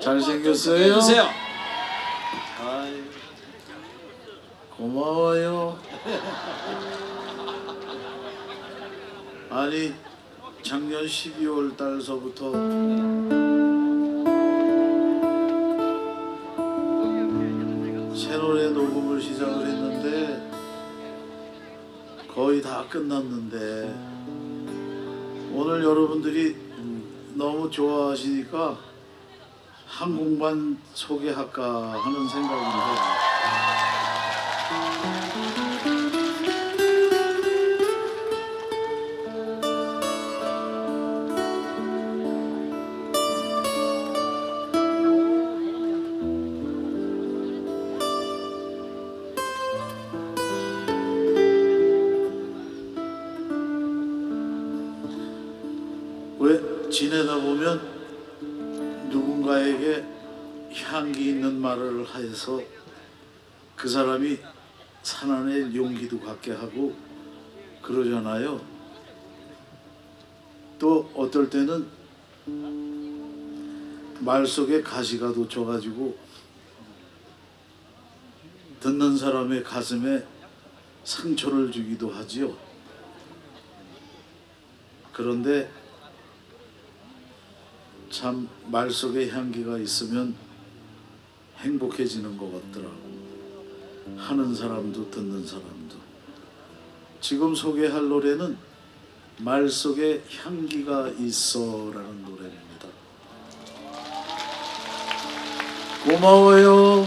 잘생겼어요. 해주세요. 아이, 고마워요. 아니 작년 12월 달서부터 새 노래 녹음을 시작을 했는데 거의 다 끝났는데 오늘 여러분들이 너무 좋아하시니까 한 곡만 소개할까 하는 생각인데. 왜 지내다 보면 누군가에게 향기 있는 말을 해서 그 사람이 살아낼 용기도 갖게 하고 그러잖아요. 또 어떨 때는 말 속에 가시가 돋쳐가지고 듣는 사람의 가슴에 상처를 주기도 하지요. 그런데 참 말 속에 향기가 있으면 행복해지는 것 같더라고. 하는 사람도 듣는 사람도. 지금 소개할 노래는 말 속에 향기가 있어라는 노래입니다. 고마워요.